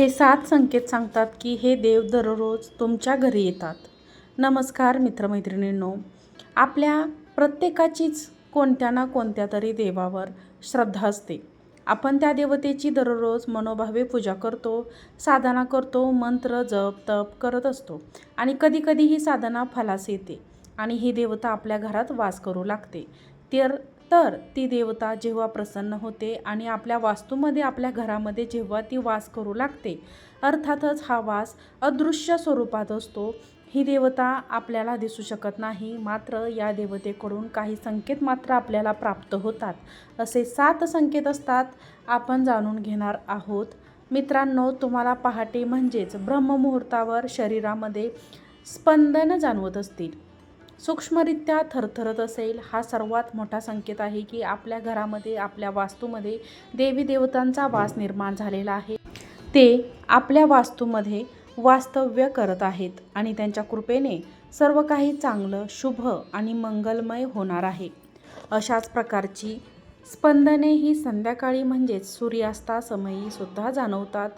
हे सात संकेत सांगतात की हे देव दररोज तुमच्या घरी येतात. नमस्कार मित्रमैत्रिणींनो आपल्या प्रत्येकाचीच कोणत्या ना कोणत्या तरी देवावर श्रद्धा असते. आपण त्या देवतेची दररोज मनोभावे पूजा करतो साधना करतो मंत्र जप तप करत असतो आणि कधीकधी ही साधना फलास येते आणि ही देवता आपल्या घरात वास करू लागते. तर तर ती देवता जेव्हा प्रसन्न होते आणि आपल्या वास्तूमध्ये आपल्या घरामध्ये जेव्हा ती वास करू लागते अर्थातच हा वास अदृश्य स्वरूपात असतो. ही देवता आपल्याला दिसू शकत नाही मात्र या देवतेकडून काही संकेत मात्र आपल्याला प्राप्त होतात. असे सात संकेत असतात आपण जाणून घेणार आहोत. मित्रांनो तुम्हाला पहाटे म्हणजेच ब्रह्ममुहूर्तावर शरीरामध्ये स्पंदन जाणवत असतील. सूक्ष्मरित्या थरथरत असेल हा सर्वात मोठा संकेत आहे की आपल्या घरामध्ये आपल्या वास्तूमध्ये देवी देवतांचा वास निर्माण झालेला आहे. ते आपल्या वास्तूमध्ये वास्तव्य करत आहेत आणि त्यांच्या कृपेने सर्व काही चांगलं शुभ आणि मंगलमय होणार आहे. अशाच प्रकारची स्पंदने ही संध्याकाळी म्हणजेच सूर्यास्तासमयी सुद्धा जाणवतात.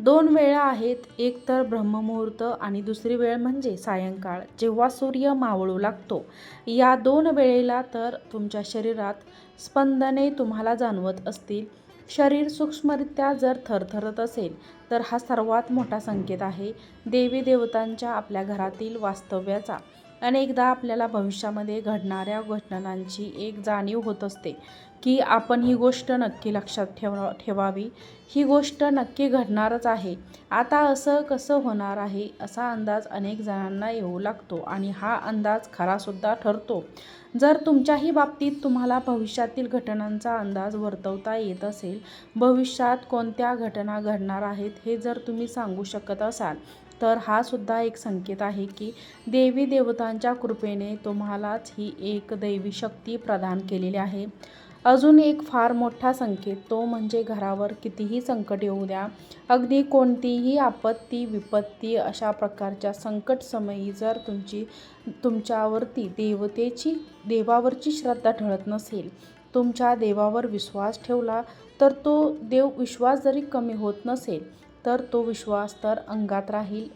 दोन वेळा आहेत एक तर ब्रह्ममुहूर्त आणि दुसरी वेळ म्हणजे सायंकाळ जेव्हा सूर्य मावळू लागतो. या दोन वेळेला तर तुमच्या शरीरात स्पंदने तुम्हाला जाणवत असतील. शरीर सूक्ष्मरित्या जर थरथरत असेल तर हा सर्वात मोठा संकेत आहे. देवी देवतांच्या आपल्या घरातील वास्तव्याचा. अनेकदा आपल्याला भविष्यामध्ये घडणाऱ्या घटनांची एक जाणीव होत असते. की आपण ही गोष्ट नक्की लक्षात ठेवा ठेवावी. ही गोष्ट नक्की घडणारच आहे. आता असं कसं होणार आहे असा अंदाज अनेक जणांना येऊ लागतो आणि हा अंदाज खरासुद्धा ठरतो. जर तुमच्याही बाबतीत तुम्हाला भविष्यातील घटनांचा अंदाज वर्तवता येत असेल भविष्यात कोणत्या घटना घडणार आहेत हे जर तुम्ही सांगू शकत असाल तर हा सुद्धा एक संकेत आहे की देवी देवतांच्या कृपेने तुम्हालाच ही एक दैवी शक्ती प्रदान केलेली आहे. अजून एक फार मोठा संकेत तो म्हणजे घरावर कितीही संकट येऊ द्या अगदी कोणतीही आपत्ती विपत्ती अशा प्रकारच्या संकटसमयी जर तुमची तुमच्यावरती देवतेची देवावरची श्रद्धा ठळत नसेल तुमच्या देवावर विश्वास ठेवला तर तो देव विश्वास जरी कमी होत नसेल तर तो विश्वास तर अंगात राहील.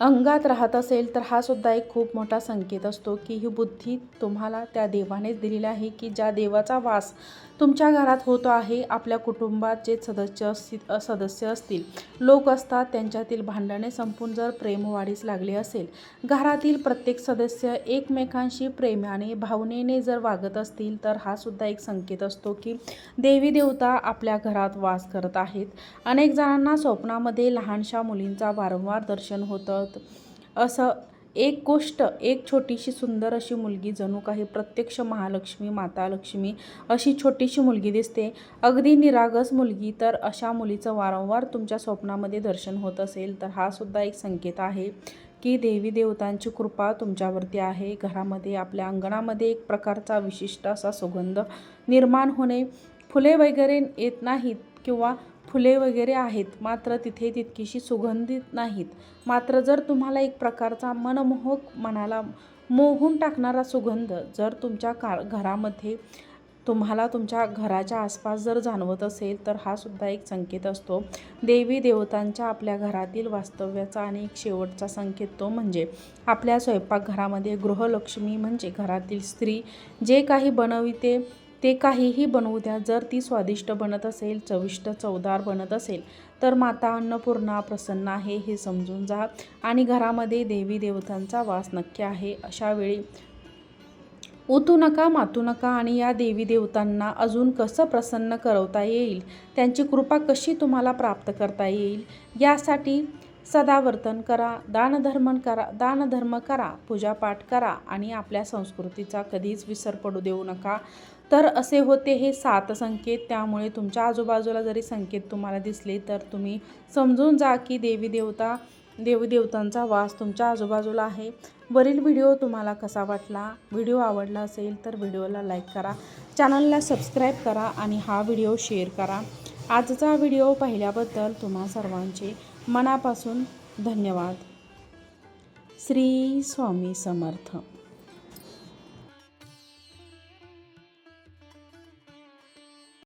अंगात राहत असेल तर हा सुद्धा एक खूप मोठा संकेत असतो की ही बुद्धी तुम्हाला त्या देवानेच दिलेली आहे की ज्या देवाचा वास तुमच्या घरात होतो आहे आपल्या कुटुंबात जे सदस्य असतील सदस्य असतील लोक असतात त्यांच्यातील भांडणे संपून जर प्रेम वाढीस लागले असेल. घरातील प्रत्येक सदस्य एकमेकांशी प्रेमाने भावनेने जर वागत असतील तर हा सुद्धा एक संकेत असतो की देवी देवता आपल्या घरात वास करत आहेत. अनेक जणांना स्वप्नामध्ये लहानशा मुलींचा वारंवार दर्शन होतं असं एक गोष्ट एक छोटीशी सुंदर अशी मुलगी जणू काही प्रत्यक्ष महालक्ष्मी माता लक्ष्मी अशी छोटीशी मुलगी दिसते. अगदी निरागस मुलगी तर अशा मुलीचं वारंवार तुमच्या स्वप्नामध्ये दर्शन होत असेल तर हा सुद्धा एक संकेत आहे की देवी देवतांची कृपा तुमच्यावरती आहे. घरामध्ये आपल्या अंगणामध्ये एक प्रकारचा विशिष्ट असा सुगंध निर्माण होणे फुले वगैरे येत नाहीत किंवा फुले वगैरे आहेत मात्र तिथे तितकीशी सुगंधित नाहीत. मात्र जर तुम्हाला एक प्रकारचा मनमोहक मनाला मोहून टाकणारा सुगंध जर तुमच्या का घरामध्ये तुम्हाला तुमच्या घराच्या आसपास जर जाणवत असेल तर हा सुद्धा एक संकेत असतो. देवी देवतांच्या आपल्या घरातील वास्तव्याचा आणि एक शेवटचा संकेत तो म्हणजे आपल्या स्वयंपाकघरामध्ये गृहलक्ष्मी म्हणजे घरातील स्त्री जे काही बनविते ते काहीही बनवू द्या. जर ती स्वादिष्ट बनत असेल चविष्ट चवदार बनत असेल तर माता अन्नपूर्णा प्रसन्न आहे हे समजून जा. आणि घरामध्ये देवी देवतांचा वास नक्की आहे. अशावेळी उतू नका मातू नका आणि या देवी देवतांना अजून कसं प्रसन्न करवता येईल? त्यांची कृपा कशी तुम्हाला प्राप्त करता येईल? यासाठी सदावर्तन करा दानधर्म करा दानधर्म करा पूजापाठ करा आणि आपल्या संस्कृतीचा कधीच विसर पडू देऊ नका. तर असे होते हे सात संकेत. त्यामुळे तुमच्या आजूबाजूला जरी संकेत तुम्हाला दिसले तर तुम्ही समजून जा की देवी देवता देवी देवतांचा वास तुमच्या आजूबाजूला आहे. वरील व्हिडिओ तुम्हाला कसा वाटला व्हिडिओ आवडला असेल तर व्हिडिओला लाईक करा चॅनलला सबस्क्राईब करा आणि हा व्हिडिओ शेअर करा. आजचा व्हिडिओ पाहिल्याबद्दल तुम्हा सर्वांचे मनापासून धन्यवाद. श्री स्वामी समर्थ.